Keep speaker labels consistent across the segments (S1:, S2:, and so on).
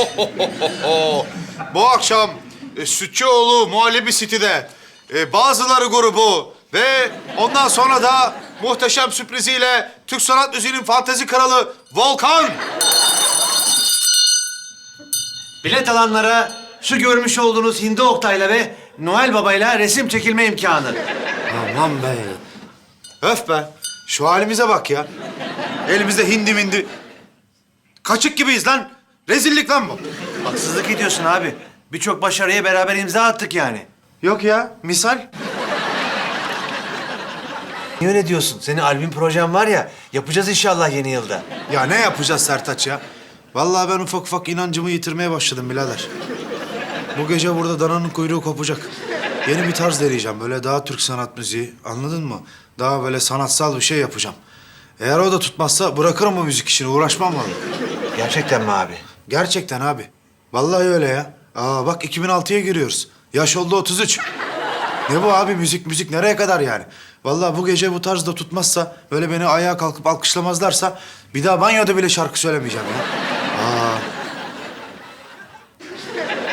S1: Bu akşam e, Sütçüoğlu Muhallebi City'de e, bazıları grubu ve ondan sonra da muhteşem sürpriziyle Türk sanat müziğinin fantezi kralı Volkan.
S2: Bilet alanlara şu görmüş olduğunuz Hindi Oktay'la ve Noel Baba'yla resim çekilme imkanı.
S1: Aman be. Öf be. Şu halimize bak ya. Elimizde hindi mindi. Kaçık gibiyiz lan. Rezillik lan bu.
S2: Haksızlık ediyorsun abi. Birçok başarıya beraber imza attık yani.
S1: Yok ya. Misal.
S2: Niye öyle diyorsun? Senin albüm projen var ya, yapacağız inşallah yeni yılda.
S1: Ya ne yapacağız Sertaç ya? Vallahi ben ufak ufak inancımı yitirmeye başladım birader. Bu gece burada dananın kuyruğu kopacak. Yeni bir tarz deneyeceğim. Böyle daha Türk sanat müziği. Anladın mı? Daha böyle sanatsal bir şey yapacağım. Eğer o da tutmazsa bırakırım bu müzik işini. Uğraşmam vallahi.
S2: Gerçekten mi abi?
S1: Gerçekten abi. Vallahi öyle ya. Aa bak 2006'ya giriyoruz. Yaş oldu 33. Ne bu abi müzik müzik nereye kadar yani? Vallahi bu gece bu tarzda tutmazsa böyle beni ayağa kalkıp alkışlamazlarsa bir daha banyoda bile şarkı söylemeyeceğim ya. Aa.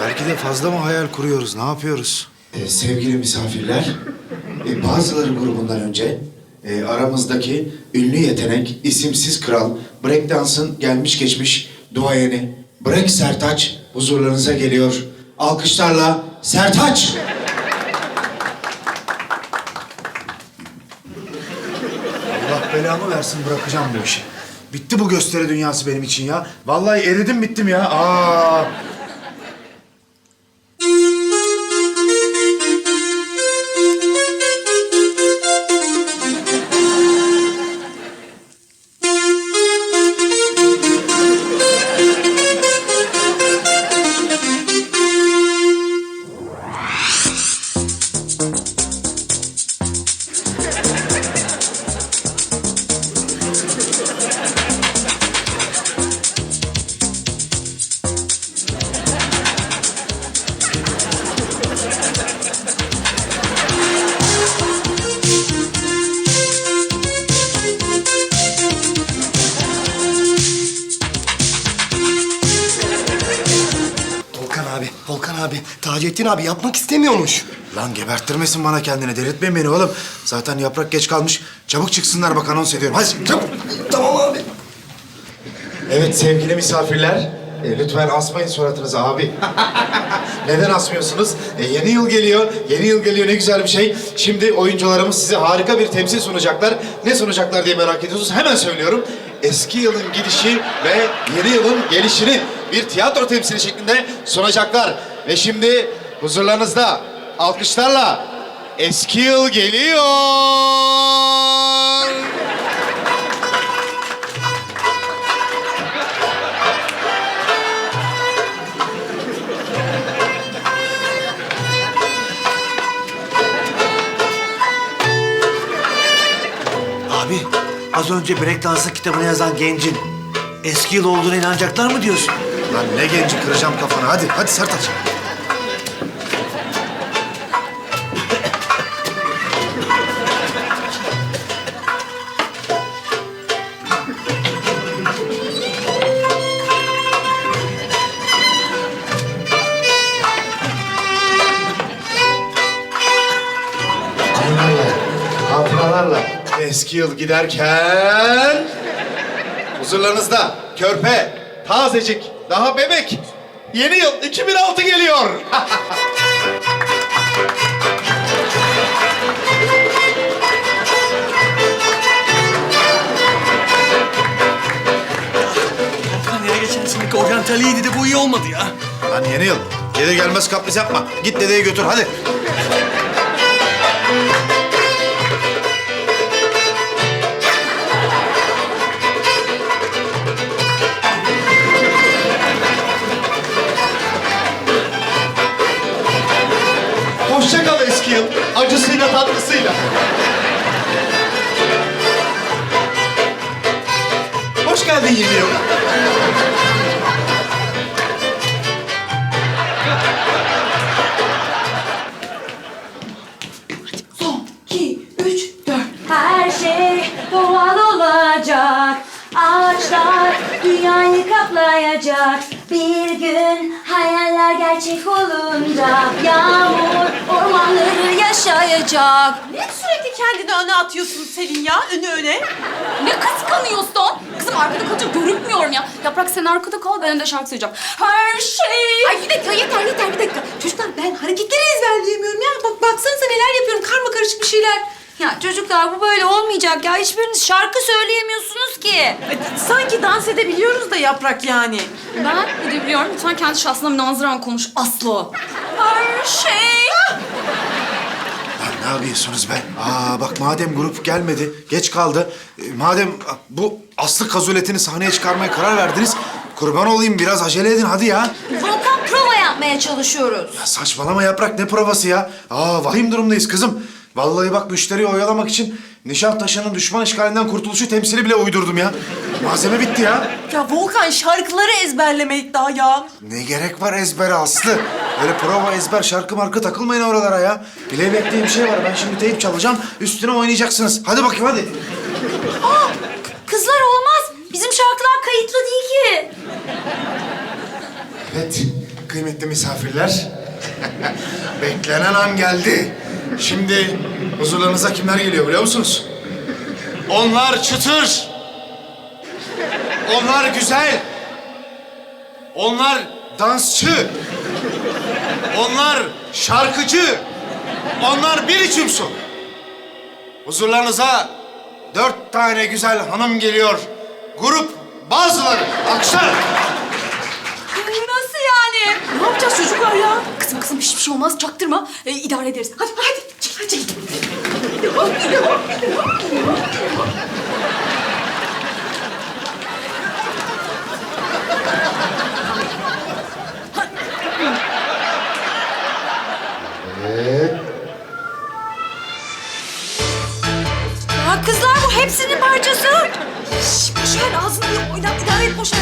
S1: Belki de fazla mı hayal kuruyoruz? Ne yapıyoruz?
S3: Ee, sevgili misafirler, e, bazıları grubundan önce e, aramızdaki ünlü yetenek, isimsiz kral, breakdance'ın gelmiş geçmiş duayeni Break Sertaç huzurlarınıza geliyor. Alkışlarla Sertaç!
S1: Allah belamı versin bırakacağım bu işi. Bitti bu gösteri dünyası benim için ya. Vallahi eridim bittim ya. Aa.
S4: Abi. Taceddin abi yapmak istemiyormuş.
S1: Lan geberttirmesin bana kendini. Delirtmeyin beni oğlum. Zaten yaprak geç kalmış. Çabuk çıksınlar bak anons ediyorum. Hadi çabuk.
S4: Tamam abi.
S3: Evet sevgili misafirler, e, lütfen asmayın suratınızı abi. Neden asmıyorsunuz? E, yeni yıl geliyor, yeni yıl geliyor ne güzel bir şey. Şimdi oyuncularımız size harika bir temsil sunacaklar. Ne sunacaklar diye merak ediyorsunuz. Hemen söylüyorum. Eski yılın gidişi ve yeni yılın gelişini bir tiyatro temsili şeklinde sunacaklar. Ve şimdi huzurlarınızda alkışlarla eski yıl geliyor.
S2: Abi, az önce breakdance kitabını yazan gencin eski yıl olduğuna inanacaklar mı diyorsun?
S1: Lan ne genci kıracağım kafanı. Hadi, hadi Sertaç.
S3: Hatıralarla eski yıl giderken... Huzurlarınızda körpe, tazecik, daha bebek. Yeni yıl 2006 geliyor.
S5: Volkan ya geçen seneki oryantaliydi de bu iyi olmadı ya.
S1: Lan yeni yıl. Gelir gelmez kapris yapma. Git dedeyi götür hadi.
S3: Tatlısıyla. Hoş geldin yeni yıl.
S6: Son, iki, üç, dört. Her şey doğal olacak. Ağaçlar dünyayı kaplayacak.
S7: Bir gün gerçek olunca Yağmur ormanları yaşayacak
S6: Ne sürekli kendini öne atıyorsun Selin ya? Önü öne.
S8: Ne kıskanıyorsun? Kızım arkada kalınca görünmüyorum ya. Yaprak sen arkada kal, ben de şarkı söyleyeceğim. Her şey...
S6: Ay bir dakika yeter yeter bir dakika. Çocuklar ben hareketleri ezberleyemiyorum ya. Bak baksanıza neler yapıyorum. Karma karışık bir şeyler.
S7: Ya çocuklar bu böyle olmayacak ya. Hiçbiriniz şarkı söyleyemiyorsunuz ki.
S6: Sanki dans edebiliyoruz da yaprak yani.
S8: Ben edebiliyorum. Lütfen kendi şahsına münazıran konuş Aslı. Her şey...
S1: Lan ne yapıyorsunuz be? Aa bak madem grup gelmedi, geç kaldı. e, madem bu aslı kazuletini sahneye çıkarmaya karar verdiniz... ...kurban olayım biraz acele edin hadi ya.
S7: Volkan prova yapmaya çalışıyoruz.
S1: Ya saçmalama yaprak ne provası ya? Aa vahim durumdayız kızım. Vallahi bak müşteriyi oyalamak için Nişantaşı'nın düşman işgalinden kurtuluşu temsili bile uydurdum ya. Malzeme bitti ya.
S6: Ya Volkan şarkıları ezberlemedik daha ya.
S1: Ne gerek var ezbere Aslı? Öyle prova ezber şarkı markı takılmayın oralara ya. Playback diye bir şey var. Ben şimdi teyip çalacağım. Üstüne oynayacaksınız. Hadi bakayım hadi.
S7: Kızlar olmaz. Bizim şarkılar kayıtlı değil ki.
S9: Evet, kıymetli misafirler. Beklenen an geldi. Şimdi huzurlarınıza kimler geliyor biliyor musunuz?
S10: Onlar çıtır. Onlar güzel. Onlar dansçı. Onlar şarkıcı. Onlar bir içim su. Huzurlarınıza dört tane güzel hanım geliyor. Grup bazıları. Alkışlar.
S8: Nasıl yani?
S6: Ne yapacağız çocuklar ya?
S8: Hiçbir şey olmaz. Çaktırma. Ee, idare ederiz. Hadi hadi. Çık hadi. Çık.
S7: Ya kızlar bu hepsinin parçası.
S6: Şş, boş ver ağzını oynat idare et boş ver.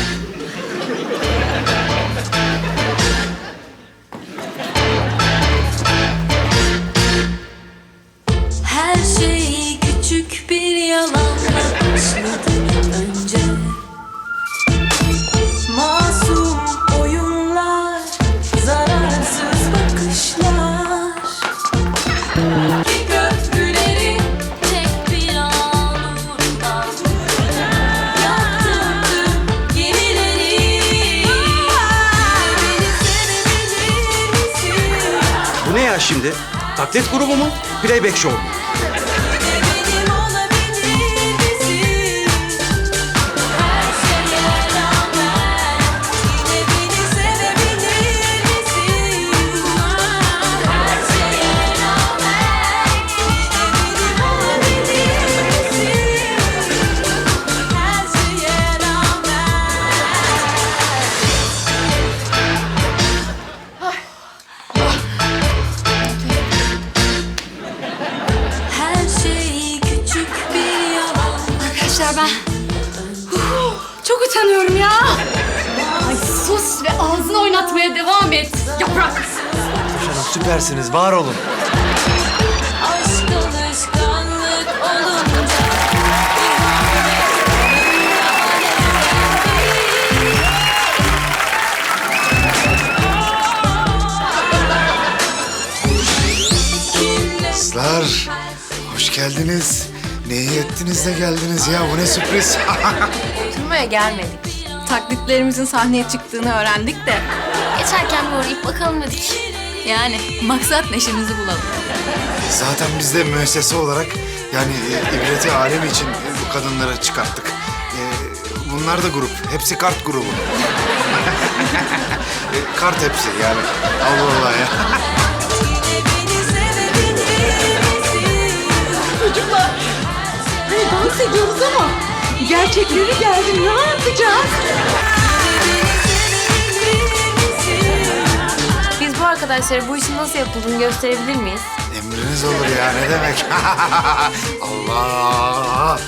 S10: Şimdi? Taklit grubu mu? Playback show mu?
S8: Ağzını oynatmaya devam et. Yaprak.
S10: Süpersiniz. Var olun.
S7: Aşk alışkanlık olunca
S1: Kızlar, hoş geldiniz. Ne iyi ettiniz de geldiniz ya. Bu ne sürpriz.
S11: Oturmaya gelmedik. Taklitlerimizin sahneye çıktığını öğrendik de. Geçerken bir uğrayıp bakalım dedik. Yani maksat neşemizi bulalım.
S1: Zaten biz de müessese olarak yani e, ibreti alem için e, bu kadınları çıkarttık. E, bunlar da grup. Hepsi kart grubu. E, kart hepsi yani. Allah Allah ya.
S6: Çocuklar. Hani dans ediyoruz ama gerçekleri geldi. Ne yapacağız?
S11: Biz bu arkadaşlara bu işin nasıl yapıldığını gösterebilir miyiz?
S1: Emriniz olur ya ne demek. Allah.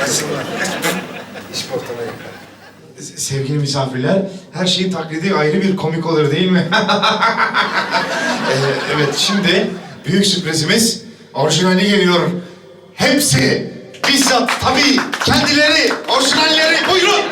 S1: Kaçınlar. İş ortamına yakar.
S9: Sevgili misafirler, her şeyin taklidi ayrı bir komik olur değil mi? Ee, evet, şimdi büyük sürprizimiz orijinali geliyor. Hepsi bizzat tabii kendileri, orijinalleri. Buyurun.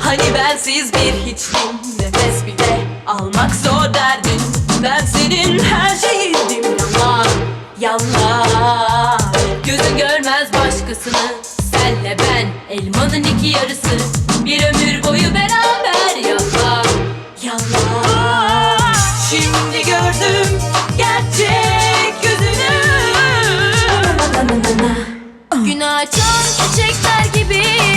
S12: Hani bensiz bir hiçtim Nefes bile almak zor derdin Ben senin her şeyindim Yalan, yalan Gözün görmez başkasını elmanın iki yarısı Bir ömür boyu beraber Yalan, yalan. Şimdi gördüm gerçek yüzünü
S10: Günah açan çiçekler gibiyiz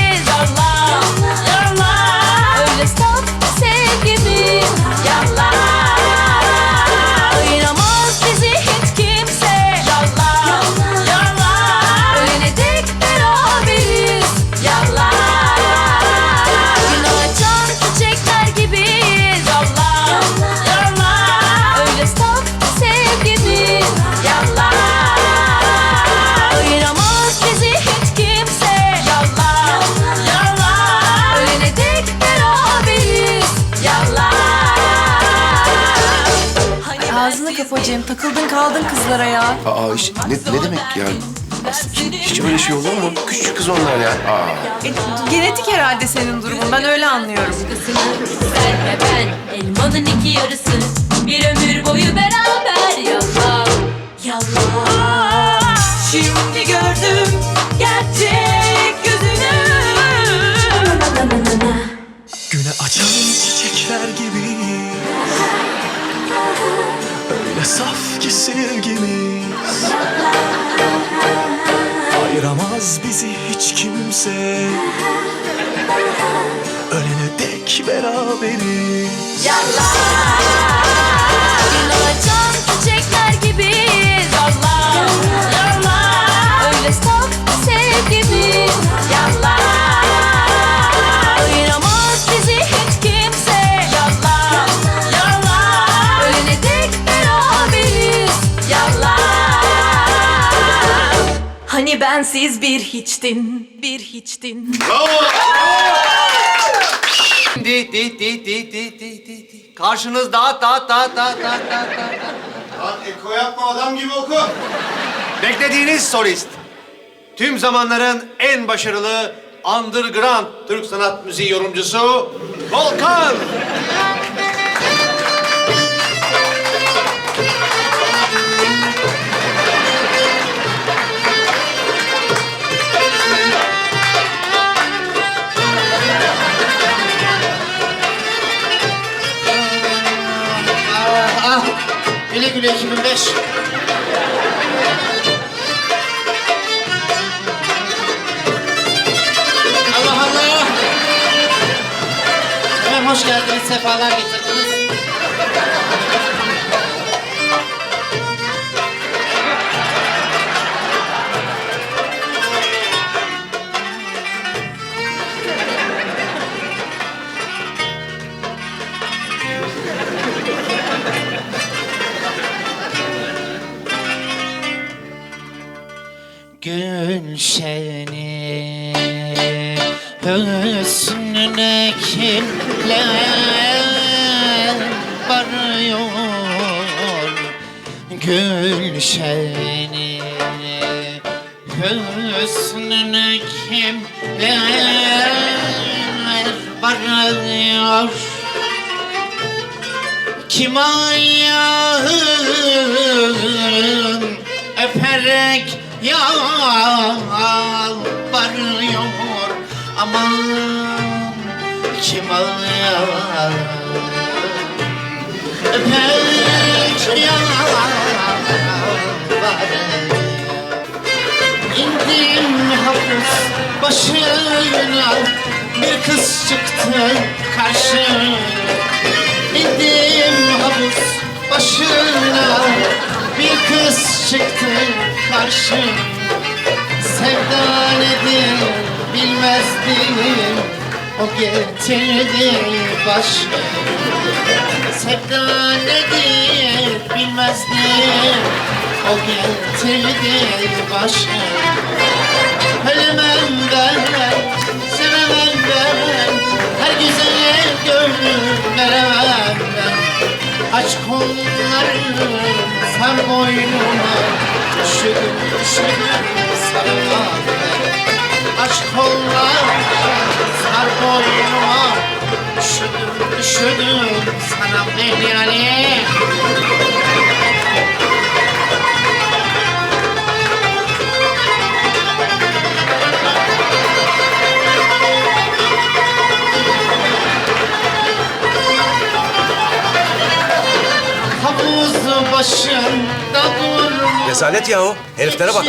S6: Ağzını kapacağım. Takıldın kaldın kızlara ya.
S13: Aa hiç- ne, ne demek ya? Hiç öyle şey olur mu? Küçük kız onlar ya. Aa.
S6: E, genetik herhalde senin durumun. Ben öyle anlıyorum.
S12: Senle ben elmanın iki yarısı Bir ömür boyu beraber Yalan, yalan Şimdi gördüm gerçek yüzünü
S14: Güne açan çiçekler gibi saf ki sevgimiz. Ayıramaz bizi hiç kimse. Ölene dek beraberiz.
S10: Günah
S12: Bensiz bir hiçtin, bir hiçtin
S2: Di di di di di di di di. Karşınızda da da da da da da da.
S1: Lan eko yapma adam gibi oku.
S2: Beklediğiniz solist. Tüm zamanların en başarılı underground Türk sanat müziği yorumcusu Volkan.
S1: Güle güle 2005.
S15: Allah Allah! Efendim hoş geldiniz, sefalar getirdiniz. Gülşeni hüsnüne kimler varıyor? Gülşeni hüsnüne kimler varıyor? Kim ayağın öperek yalvarıyor Aman kim ayağın öperek yalvarıyor İndim hapus başına bir kız çıktı karşıma İndim havuz başına bir kız çıktı karşıma Sevda nedir bilmezdim o getirdi başıma Sevda nedir bilmezdim o getirdi başıma Ölemem ben, sevemem ben Her güzel gönlüm veremem ben Aç kollarını sar boynuma üşüdüm sarılamam ben Aç kollarını sar boynuma Üşüdüm, üşüdüm sana medyane. Havuz başında durma.
S2: Rezalet ya o. Heriflere bak.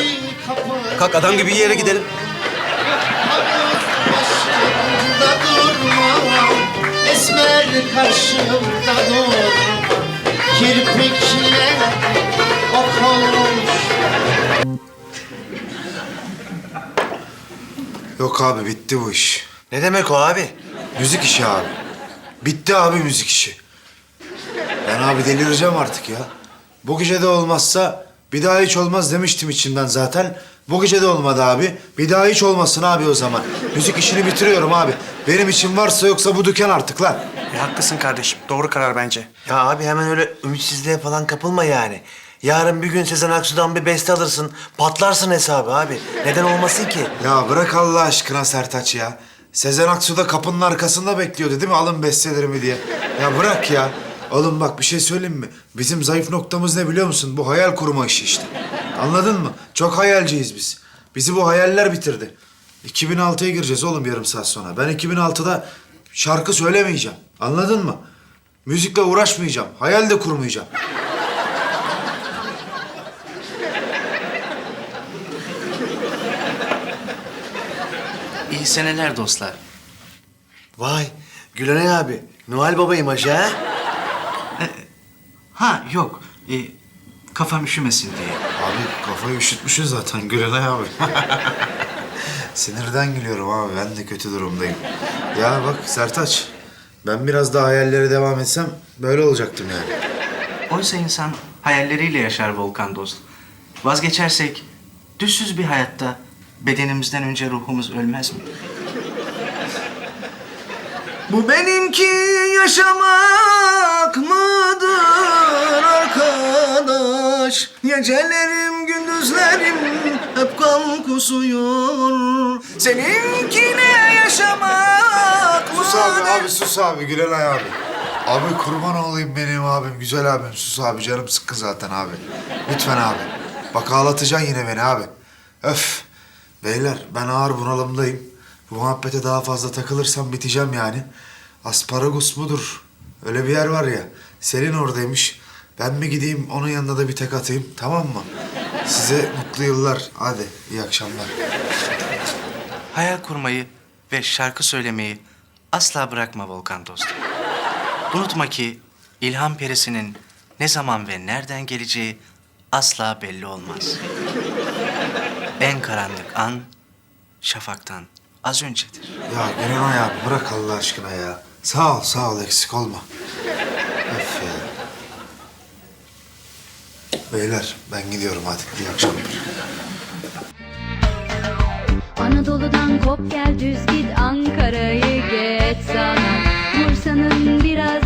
S2: Kalk adam gibi yere gidelim.
S15: Başında durma, esmer karşımda dur. Kirpikler ok olmuş.
S1: Yok abi bitti bu iş.
S2: Ne demek o abi?
S1: Müzik işi abi. Bitti abi müzik işi. Ben abi delireceğim artık ya. Bu gece de olmazsa bir daha hiç olmaz demiştim içimden zaten. Bu gece de olmadı abi. Bir daha hiç olmasın abi o zaman. Müzik işini bitiriyorum abi. Benim için varsa yoksa bu dükkan artık lan.
S5: E, haklısın kardeşim. Doğru karar bence.
S2: Ya abi hemen öyle ümitsizliğe falan kapılma yani. Yarın bir gün Sezen Aksu'dan bir beste alırsın, patlarsın hesabı abi. Neden olmasın ki?
S1: Ya bırak Allah aşkına Sertaç ya. Sezen Aksu da kapının arkasında bekliyordu değil mi? Alın bestelerimi diye. Ya bırak ya. Oğlum bak bir şey söyleyeyim mi? Bizim zayıf noktamız ne biliyor musun? Bu hayal kurma işi işte. Anladın mı? Çok hayalciyiz biz. Bizi bu hayaller bitirdi. 2006'ya gireceğiz oğlum yarım saat sonra. Ben 2006'da şarkı söylemeyeceğim. Anladın mı? Müzikle uğraşmayacağım. Hayal de kurmayacağım.
S5: İyi seneler dostlar.
S2: Vay, Gülenay abi. Noel Baba imajı ha?
S5: Ha yok. E, kafam üşümesin diye.
S1: Abi kafayı üşütmüşsün zaten Gülenay abi. Sinirden gülüyorum abi. Ben de kötü durumdayım. Ya bak Sertaç. Ben biraz daha hayallere devam etsem böyle olacaktım yani.
S5: Oysa insan hayalleriyle yaşar Volkan dost. Vazgeçersek düzsüz bir hayatta bedenimizden önce ruhumuz ölmez mi? Bu benimki yaşamak mıdır arkadaş? Gecelerim gündüzlerim hep kan kusuyor. Seninkine yaşamak
S1: Sus abi,
S5: mıdır?
S1: abi sus abi Gülenay abi. Abi kurban olayım benim abim, güzel abim. Sus abi, canım sıkkın zaten abi. Lütfen abi. Bak ağlatacaksın yine beni abi. Öf. Beyler ben ağır bunalımdayım. Bu muhabbete daha fazla takılırsam biteceğim yani. Asparagus mudur? Öyle bir yer var ya. Selin oradaymış. Ben mi gideyim onun yanında da bir tek atayım tamam mı? Size mutlu yıllar. Hadi iyi akşamlar.
S5: Hayal kurmayı ve şarkı söylemeyi asla bırakma Volkan dostum. Unutma ki ilham perisinin ne zaman ve nereden geleceği asla belli olmaz. En karanlık an şafaktan az öncedir.
S1: Ya Gülenay abi bırak Allah aşkına ya. Sağ ol, sağ ol eksik olma. Öf ya. Beyler ben gidiyorum hadi. İyi akşamlar.
S7: Anadolu'dan kop gel düz git Ankara'yı geç sana Bursa'nın biraz